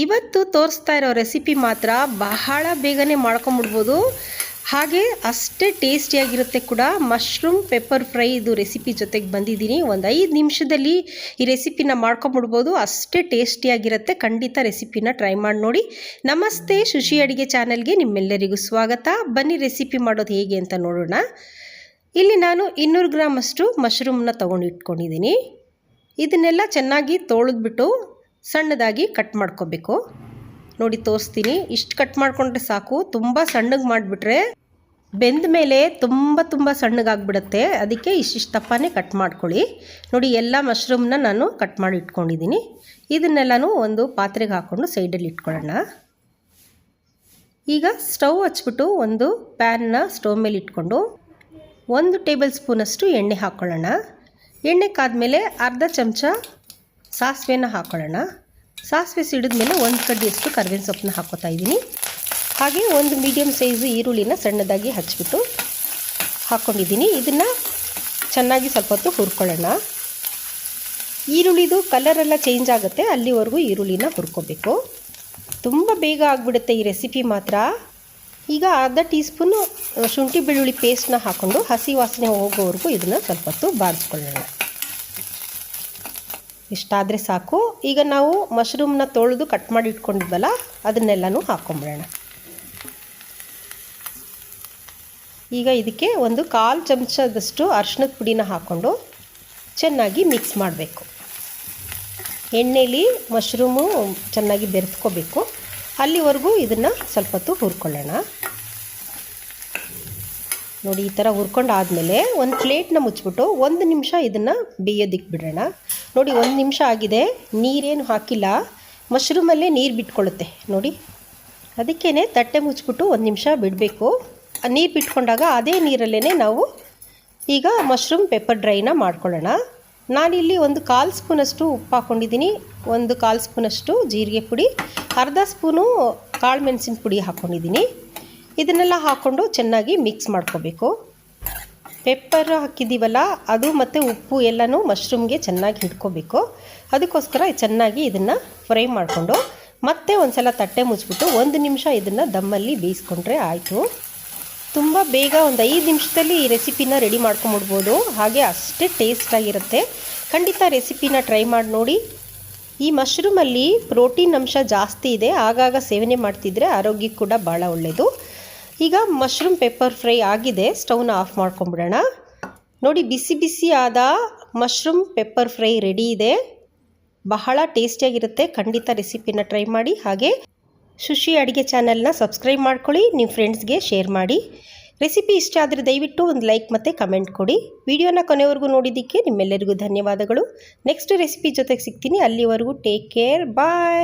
ಇವತ್ತು ತೋರಿಸ್ತಾ ಇರೋ ರೆಸಿಪಿ ಮಾತ್ರ ಬಹಳ ಬೇಗನೆ ಮಾಡ್ಕೊಂಬಿಡ್ಬೋದು. ಹಾಗೆ ಅಷ್ಟೇ ಟೇಸ್ಟಿಯಾಗಿರುತ್ತೆ ಕೂಡ ಮಶ್ರೂಮ್ ಪೆಪ್ಪರ್ ಫ್ರೈ ಇದು ರೆಸಿಪಿ ಜೊತೆಗೆ ಬಂದಿದ್ದೀನಿ. ಒಂದು ಐದು ನಿಮಿಷದಲ್ಲಿ ಈ ರೆಸಿಪಿನ ಮಾಡ್ಕೊಂಬಿಡ್ಬೋದು. ಅಷ್ಟೇ ಟೇಸ್ಟಿಯಾಗಿರುತ್ತೆ. ಖಂಡಿತ ರೆಸಿಪಿನ ಟ್ರೈ ಮಾಡಿ ನೋಡಿ. ನಮಸ್ತೆ ಶುಶಿ ಅಡುಗೆ ಚಾನಲ್ಗೆ ನಿಮ್ಮೆಲ್ಲರಿಗೂ ಸ್ವಾಗತ. ಬನ್ನಿ ರೆಸಿಪಿ ಮಾಡೋದು ಹೇಗೆ ಅಂತ ನೋಡೋಣ. ಇಲ್ಲಿ ನಾನು ಇನ್ನೂರು ಗ್ರಾಮಷ್ಟು ಮಶ್ರೂಮ್ನ ತೊಗೊಂಡು ಇಟ್ಕೊಂಡಿದ್ದೀನಿ ಇದನ್ನೆಲ್ಲ ಚೆನ್ನಾಗಿ ತೊಳೆದ್ಬಿಟ್ಟು ಸಣ್ಣದಾಗಿ ಕಟ್ ಮಾಡ್ಕೋಬೇಕು. ನೋಡಿ, ತೋರಿಸ್ತೀನಿ. ಇಷ್ಟು ಕಟ್ ಮಾಡಿಕೊಂಡ್ರೆ ಸಾಕು. ತುಂಬ ಸಣ್ಣಗೆ ಮಾಡಿಬಿಟ್ರೆ ಬೆಂದ ಮೇಲೆ ತುಂಬ ತುಂಬ ಸಣ್ಣಗಾಗ್ಬಿಡುತ್ತೆ. ಅದಕ್ಕೆ ಇಷ್ಟಿಷ್ಟು ದಪ್ಪನೇ ಕಟ್ ಮಾಡ್ಕೊಳ್ಳಿ. ನೋಡಿ, ಎಲ್ಲ ಮಶ್ರೂಮ್ನ ನಾನು ಕಟ್ ಮಾಡಿ ಇಟ್ಕೊಂಡಿದ್ದೀನಿ. ಇದನ್ನೆಲ್ಲನೂ ಒಂದು ಪಾತ್ರೆಗೆ ಹಾಕ್ಕೊಂಡು ಸೈಡಲ್ಲಿ ಇಟ್ಕೊಳ್ಳೋಣ. ಈಗ ಸ್ಟವ್ ಹಚ್ಬಿಟ್ಟು ಒಂದು ಪ್ಯಾನ್ನ ಸ್ಟವ್ ಮೇಲೆ ಇಟ್ಕೊಂಡು ಒಂದು ಟೇಬಲ್ ಸ್ಪೂನಷ್ಟು ಎಣ್ಣೆ ಹಾಕ್ಕೊಳ್ಳೋಣ ಎಣ್ಣೆ ಕಾದ್ಮೇಲೆ ಅರ್ಧ ಚಮಚ ಸಾಸಿವೆನ ಹಾಕ್ಕೊಳ್ಳೋಣ ಸಾಸಿವೆ ಸಿಡಿದ್ಮೇಲೆ ಒಂದು ಕಡ್ಡಿಯಷ್ಟು ಕರ್ಬೇವಿನ ಸೊಪ್ಪನ್ನ ಹಾಕೋತಾ ಇದ್ದೀನಿ. ಹಾಗೆ ಒಂದು ಮೀಡಿಯಮ್ ಸೈಜು ಈರುಳ್ಳಿನ ಸಣ್ಣದಾಗಿ ಹಚ್ಬಿಟ್ಟು ಹಾಕ್ಕೊಂಡಿದ್ದೀನಿ ಇದನ್ನು ಚೆನ್ನಾಗಿ ಸ್ವಲ್ಪ ಹೊತ್ತು ಹುರ್ಕೊಳ್ಳೋಣ. ಈರುಳ್ಳಿದು ಕಲರೆಲ್ಲ ಚೇಂಜ್ ಆಗುತ್ತೆ. ಅಲ್ಲಿವರೆಗೂ ಈರುಳ್ಳಿನ ಹುರ್ಕೋಬೇಕು. ತುಂಬ ಬೇಗ ಆಗಿಬಿಡುತ್ತೆ ಈ ರೆಸಿಪಿ ಮಾತ್ರ. ಈಗ ಅರ್ಧ ಟೀ ಸ್ಪೂನು ಶುಂಠಿ ಬೆಳ್ಳುಳ್ಳಿ ಪೇಸ್ಟ್ನ ಹಾಕ್ಕೊಂಡು ಹಸಿ ವಾಸನೆ ಹೋಗೋವರೆಗೂ ಇದನ್ನು ಸ್ವಲ್ಪ ಹೊತ್ತು ಬಾಡಿಸ್ಕೊಳ್ಳೋಣ ಇಷ್ಟಾದರೆ ಸಾಕು. ಈಗ ನಾವು ಮಶ್ರೂಮ್ನ ತೊಳೆದು ಕಟ್ ಮಾಡಿ ಇಟ್ಕೊಂಡಿದ್ವಲ್ಲ, ಅದನ್ನೆಲ್ಲನೂ ಹಾಕ್ಕೊಂಬಿಡೋಣ ಈಗ ಇದಕ್ಕೆ ಒಂದು ಕಾಲು ಚಮಚದಷ್ಟು ಅರ್ಶಿನದ ಪುಡಿನ ಹಾಕ್ಕೊಂಡು ಚೆನ್ನಾಗಿ ಮಿಕ್ಸ್ ಮಾಡಬೇಕು. ಎಣ್ಣೆಯಲ್ಲಿ ಮಶ್ರೂಮು ಚೆನ್ನಾಗಿ ಬೆರೆತ್ಕೋಬೇಕು. ಅಲ್ಲಿವರೆಗೂ ಇದನ್ನು ಸ್ವಲ್ಪ ಹೊತ್ತು ಹುರ್ಕೊಳ್ಳೋಣ. ನೋಡಿ, ಈ ಥರ ಹುರ್ಕೊಂಡು ಆದಮೇಲೆ ಒಂದು ಪ್ಲೇಟ್ನ ಮುಚ್ಚಿಬಿಟ್ಟು ಒಂದು ನಿಮಿಷ ಇದನ್ನು ಬೇಯೋದಿಕ್ಕೆ ಬಿಡೋಣ. ನೋಡಿ, ಒಂದು ನಿಮಿಷ ಆಗಿದೆ. ನೀರೇನು ಹಾಕಿಲ್ಲ. ಮಶ್ರೂಮಲ್ಲೇ ನೀರು ಬಿಟ್ಕೊಳ್ಳುತ್ತೆ. ನೋಡಿ ಅದಕ್ಕೇ ತಟ್ಟೆ ಮುಚ್ಚಿಬಿಟ್ಟು ಒಂದು ನಿಮಿಷ ಬಿಡಬೇಕು. ನೀರು ಬಿಟ್ಕೊಂಡಾಗ ಅದೇ ನೀರಲ್ಲೇ ನಾವು ಈಗ ಮಶ್ರೂಮ್ ಪೆಪ್ಪರ್ ಡ್ರೈನ ಮಾಡ್ಕೊಳ್ಳೋಣ. ನಾನಿಲ್ಲಿ ಒಂದು ಕಾಲು ಸ್ಪೂನಷ್ಟು ಉಪ್ಪು ಹಾಕ್ಕೊಂಡಿದ್ದೀನಿ ಒಂದು ಕಾಲು ಸ್ಪೂನಷ್ಟು ಜೀರಿಗೆ ಪುಡಿ, ಅರ್ಧ ಸ್ಪೂನು ಕಾಳು ಮೆಣಸಿನ ಪುಡಿ ಹಾಕ್ಕೊಂಡಿದ್ದೀನಿ ಇದನ್ನೆಲ್ಲ ಹಾಕ್ಕೊಂಡು ಚೆನ್ನಾಗಿ ಮಿಕ್ಸ್ ಮಾಡ್ಕೋಬೇಕು. ಪೆಪ್ಪರ್ ಹಾಕಿದ್ದೀವಲ್ಲ, ಅದು ಮತ್ತು ಉಪ್ಪು ಎಲ್ಲನೂ ಮಶ್ರೂಮ್ಗೆ ಚೆನ್ನಾಗಿ ಹಿಡ್ಕೋಬೇಕು. ಅದಕ್ಕೋಸ್ಕರ ಚೆನ್ನಾಗಿ ಇದನ್ನು ಫ್ರೈ ಮಾಡಿಕೊಂಡು, ಮತ್ತೆ ಒಂದು ಸಲ ತಟ್ಟೆ ಮುಚ್ಚಿಬಿಟ್ಟು ಒಂದು ನಿಮಿಷ ಇದನ್ನು ದಮ್ಮಲ್ಲಿ ಬೇಯಿಸ್ಕೊಂಡ್ರೆ ಆಯಿತು. ತುಂಬ ಬೇಗ ಒಂದು ಐದು ನಿಮಿಷದಲ್ಲಿ ಈ ರೆಸಿಪಿನ ರೆಡಿ ಮಾಡ್ಕೊಂಬಿಡ್ಬೋದು. ಹಾಗೆ ಅಷ್ಟೇ ಟೇಸ್ಟಾಗಿರುತ್ತೆ ಖಂಡಿತ ರೆಸಿಪಿನ ಟ್ರೈ ಮಾಡಿ ನೋಡಿ. ಈ ಮಶ್ರೂಮಲ್ಲಿ ಪ್ರೋಟೀನ್ ಅಂಶ ಜಾಸ್ತಿ ಇದೆ. ಆಗಾಗ ಸೇವನೆ ಮಾಡ್ತಿದ್ರೆ ಆರೋಗ್ಯಕ್ಕೆ ಕೂಡ ಭಾಳ ಒಳ್ಳೆಯದು ಈಗ ಮಶ್ರೂಮ್ ಪೆಪ್ಪರ್ ಫ್ರೈ ಆಗಿದೆ. ಸ್ಟವ್ನ ಆಫ್ ಮಾಡ್ಕೊಂಬಿಡೋಣ ನೋಡಿ, ಬಿಸಿ ಬಿಸಿ ಆದ ಮಶ್ರೂಮ್ ಪೆಪ್ಪರ್ ಫ್ರೈ ರೆಡಿ ಇದೆ. ಬಹಳ ಟೇಸ್ಟಿಯಾಗಿರುತ್ತೆ ಖಂಡಿತ ರೆಸಿಪಿನ ಟ್ರೈ ಮಾಡಿ. ಹಾಗೆ ಶುಶಿ ಅಡುಗೆ ಚಾನಲ್ನ ಸಬ್ಸ್ಕ್ರೈಬ್ ಮಾಡ್ಕೊಳ್ಳಿ. ನಿಮ್ಮ ಫ್ರೆಂಡ್ಸ್ಗೆ ಶೇರ್ ಮಾಡಿ. ರೆಸಿಪಿ ಇಷ್ಟ ಆದರೆ ದಯವಿಟ್ಟು ಒಂದು ಲೈಕ್ ಮತ್ತು ಕಮೆಂಟ್ ಕೊಡಿ. ವಿಡಿಯೋನ ಕೊನೆವರೆಗೂ ನೋಡಿದ್ದಕ್ಕೆ ನಿಮ್ಮೆಲ್ಲರಿಗೂ ಧನ್ಯವಾದಗಳು. ನೆಕ್ಸ್ಟ್ ರೆಸಿಪಿ ಜೊತೆಗೆ ಸಿಗ್ತೀನಿ. ಅಲ್ಲಿವರೆಗೂ ಟೇಕ್ ಕೇರ್ ಬಾಯ್